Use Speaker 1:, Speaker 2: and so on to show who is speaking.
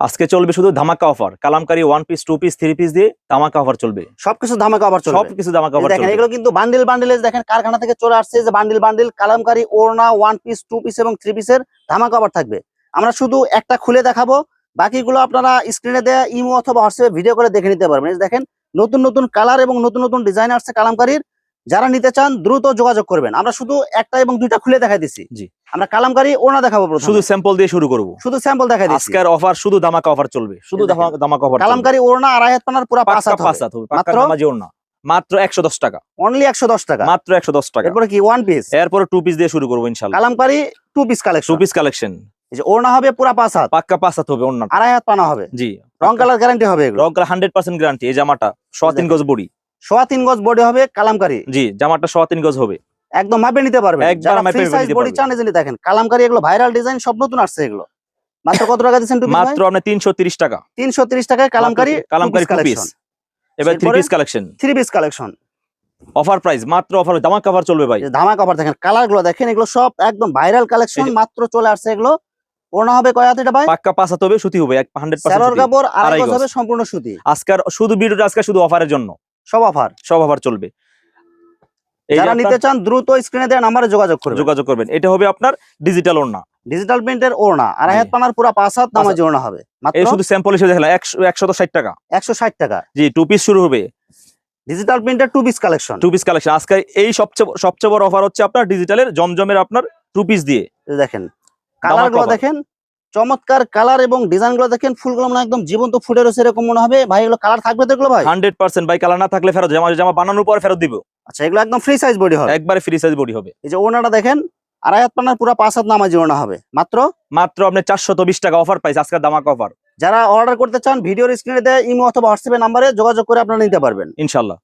Speaker 1: আজকে চলবে শুধু ধামাকা offer Kalamkari one piece two piece three piece দিয়ে ধামাকা অফার চলবে।
Speaker 2: সবকিছু ধামাকা
Speaker 1: সব
Speaker 2: চলবে।
Speaker 1: কিছু ধামাকা অফার
Speaker 2: দেখেন এগুলো কিন্তু বান্ডিল বান্ডিল দেখেন কারখানা থেকে চলে আসছে যে বান্ডিল বান্ডিল কালামকারী ওড়না ওয়ান পিস টু পিস এবং থ্রি পিসের ধামাকা আবার থাকবে। আমরা শুধু একটা খুলে দেখাবো বাকিগুলো আপনারা স্ক্রিনে দেয়া ইমো অথবা হোয়াটসঅ্যাপে ভিডিও করে দেখে নিতে পারবেন। দেখেন নতুন নতুন কালার এবং নতুন নতুন ডিজাইন আসছে কালামকারীর। যারা নিতে চান দ্রুত যোগাযোগ করবেন। আমরা শুধু একটা এবং দুইটা খুলে দেখাই দিচ্ছি।
Speaker 1: জি।
Speaker 2: আমরা কালামকারী ওড়না দেখাবো
Speaker 1: শুধু
Speaker 2: শুধু
Speaker 1: স্যাম্পল দিয়ে শুরু করব।
Speaker 2: শুধু স্যাম্পল দেখাই দিচ্ছি।
Speaker 1: আজকের অফার শুধু ধামাকা অফার চলবে। শুধু। ধামাকা অফার
Speaker 2: কালামকারী ওড়না আড়াই হাত পানার পুরা পাঁচ হাত
Speaker 1: হবে।
Speaker 2: মাত্র?
Speaker 1: নামাজি ওড়না। মাত্র একশো দশ টাকা।
Speaker 2: অনলি একশো দশ টাকা।
Speaker 1: মাত্র একশো দশ টাকা।
Speaker 2: এরপরে কি? ওয়ান পিস
Speaker 1: এরপরে টু পিস দিয়ে শুরু করব ইনশাল্লাহ
Speaker 2: Kalamkari two piece collection two
Speaker 1: piece collection
Speaker 2: এই যে ওড়না হবে পুরা পাঁচ হাত।
Speaker 1: পাক্কা পাঁচ হাত হবে ওড়না
Speaker 2: আড়াই হাত পানা হবে।
Speaker 1: জি।
Speaker 2: রং কালার গ্যারান্টি হবে এগুলো।
Speaker 1: কালার হান্ড্রেড পার্সেন্ট গ্যারান্টি এই জামাটা সোয়া তিন গজ বড়ি।
Speaker 2: সোয়া তিন গজ বডি হবে কালামকারী।
Speaker 1: জি জামাটা সোয়া তিন গজ হবে।
Speaker 2: একদম মাপে নিতে পারবে
Speaker 1: একবার মাপে
Speaker 2: সাইজ বডি। চান দেখেন কালামকারী এগুলো ভাইরাল ডিজাইন সব নতুন আসছে এগুলো। মাত্র কত টাকা দিচ্ছেন টুপি
Speaker 1: মাত্র তিনশো তিরিশ টাকা।
Speaker 2: তিনশো তিরিশ টাকায় কালামকারী
Speaker 1: কালামকারী পিস এবার three piece collection
Speaker 2: three piece collection
Speaker 1: offer price মাত্র অফার ধামাকা অফার চলবে ভাই।
Speaker 2: ধামা কভার দেখেন কালারগুলো দেখেন এগুলো সব একদম ভাইরাল কালেকশন মাত্র চলে আসছে এগুলো। ওড়না হবে কয় হাত ভাই?
Speaker 1: পাক্কা পাঁচ হাত হবে সুতি হবে হান্ড্রেড
Speaker 2: স্যারোর
Speaker 1: পার্সেন্ট
Speaker 2: কাপড় আড়াই। হবে সম্পূর্ণ সুতি।
Speaker 1: আজকের শুধু ভিডিওটা আজকে শুধু অফারের জন্য।
Speaker 2: সব অফার
Speaker 1: সব অফার চলবে।
Speaker 2: যারা নিতে চান দ্রুত স্ক্রিনে দেওয়া নাম্বারে যোগাযোগ করবেন।
Speaker 1: যোগাযোগ করবেন। এটা হবে আপনার ডিজিটাল ওড়না।
Speaker 2: ডিজিটাল প্রিন্টের ওড়না। আড়াই হাত পানার পুরা পাঁচ হাত নামাজি ওড়না হবে।
Speaker 1: এই
Speaker 2: মাত্র
Speaker 1: শুধু স্যাম্পল হিসেবে দেখলাম একশো ষাট টাকা।
Speaker 2: একশো ষাট টাকা।
Speaker 1: জি টু পিস শুরু হবে।
Speaker 2: ডিজিটাল প্রিন্টের two piece collection
Speaker 1: two piece collection আজকে এই সবচেয়ে সবচেয়ে বড় অফার হচ্ছে আপনার ডিজিটালের জমজমের আপনার টু পিস দিয়ে।
Speaker 2: দেখেন
Speaker 1: কালারগুলো
Speaker 2: দেখেন। চমৎকার কালার এবং ডিজাইনগুলো দেখেন ফুলগুলো মনে একদম জীবন্ত ফুটে রয়েছে এরকম মনে হবে। ভাই এগুলো কালার থাকবে তো এগুলো ভাই?
Speaker 1: হান্ড্রেড পার্সেন্ট ভাই কালার না থাকলে ফেরত জামা জামা বানানোর পর ফেরত দিব।
Speaker 2: আচ্ছা এগুলো একদম ফ্রি সাইজ বডি হবে।
Speaker 1: একবারে ফ্রি সাইজ বডি হবে।
Speaker 2: এই যে ওড়নাটা দেখেন আড়াই হাত পানার পুরা পাঁচ হাত নামাজি ওড়না হবে। মাত্র?
Speaker 1: মাত্র আপনি বিশ টাকা অফার পাইছে আজকের দামাক অফার
Speaker 2: যারা অর্ডার করতে চান ভিডিওর স্ক্রিনে দেয় ইমো অথবা হোয়াটসঅ্যাপে নাম্বারে যোগাযোগ করে আপনারা নিতে পারবেন।
Speaker 1: ইনশাল্লাহ।